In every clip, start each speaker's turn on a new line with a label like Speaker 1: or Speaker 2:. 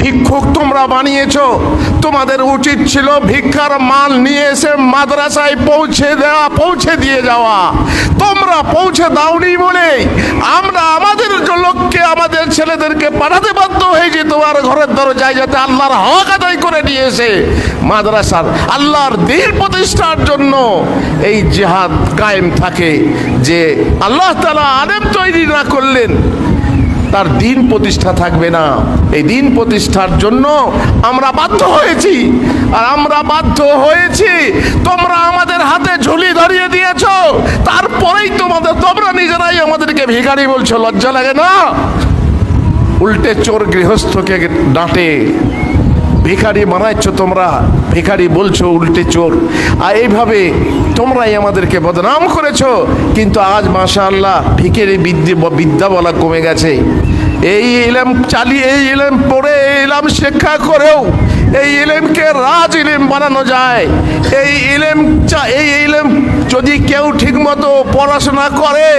Speaker 1: ভিক্ষুক তোমরা বানিয়েছ। তোমাদের উচিত ছিল ভিক্ষার মাল নিয়ে এসে মাদ্রাসায় পৌঁছে দেওয়া, পৌঁছে দিয়ে যাওয়া। তোমরা পৌঁছে দাওনি বলে আমরা আমাদের লোককে, আমাদের ছেলেদেরকে পাঠাতে বাধ্য হয়েছি তোমার ঘরের দ্বারা দরজায় যাতে আল্লাহর হক আদায় করে নিয়েছে মাদ্রাসার আল্লাহর দিন প্রতিষ্ঠার জন্য এই জেহাদ কায়েম থাকে যে আল্লাহ তালা আলেম তৈরি না করলেন। তার দিন প্রতিষ্ঠা থাকবে না। এই দিন প্রতিষ্ঠার জন্য আমরা বাধ্য হয়েছি। আর আমরা বাধ্য হয়েছি, তোমরা আমাদের হাতে ঝুলি ধরিয়ে দিয়েছ। তারপরেই তোমাদের তোমরা নিজেরাই আমাদেরকে ভিখারি বলছো, লজ্জা লাগে না? উল্টে চোর গৃহস্থকে ডাঁটে। ভিখারি বানাচ্ছ তোমরা? ভিখারি বলছো, উল্টে চোর। আর এইভাবে তোমরাই আমাদেরকে বদনাম করেছ। কিন্তু আজ মাশা আল্লাহ ভিখেরি বিদ্যে বিদ্যা বলা কমে গেছে। এই ইলেম চালিয়ে এই ইলেম পড়ে, এই ইলাম শিক্ষা করেও এই ইলেমকে রাজ ইলেম বানানো যায়। এই ইলেম এই ইলেম যদি কেউ ঠিকমতো পড়াশোনা করে,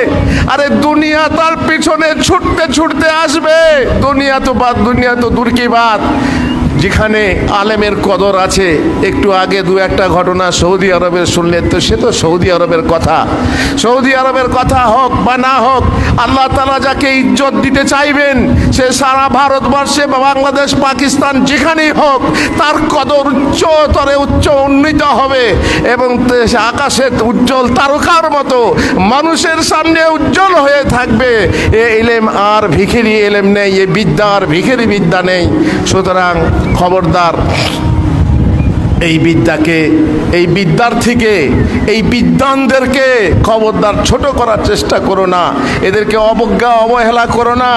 Speaker 1: আরে দুনিয়া তার পিছনে ছুটতে ছুটতে আসবে। দুনিয়া তো বাদ, দুনিয়া তো দূর কি বাদ? যেখানে আলেমের কদর আছে, একটু আগে দু একটা ঘটনা সৌদি আরবের শুনলেন তো সে তো সৌদি আরবের কথা। সৌদি আরবের কথা হোক বা না হোক, আল্লাহ তালা যাকে ইজ্জত দিতে চাইবেন, সে সারা ভারতবর্ষে বা বাংলাদেশ, পাকিস্তান যেখানেই হোক, তার কদর উচ্চতরে উচ্চ উন্নীত হবে এবং আকাশের উজ্জ্বল তারকার মতো মানুষের সামনে উজ্জ্বল হয়ে থাকবে। এ এলেম আর ভিখেরি এলেম নেই, এ বিদ্যা আর ভিখেরি বিদ্যা নেই। সুতরাং খবরদার, এই বিদ্যাকে, এই বিদ্যার্থীকে, এই বিদ্বানদেরকে খবরদার ছোট করার চেষ্টা করো না। এদেরকে অবজ্ঞা, অবহেলা করো না।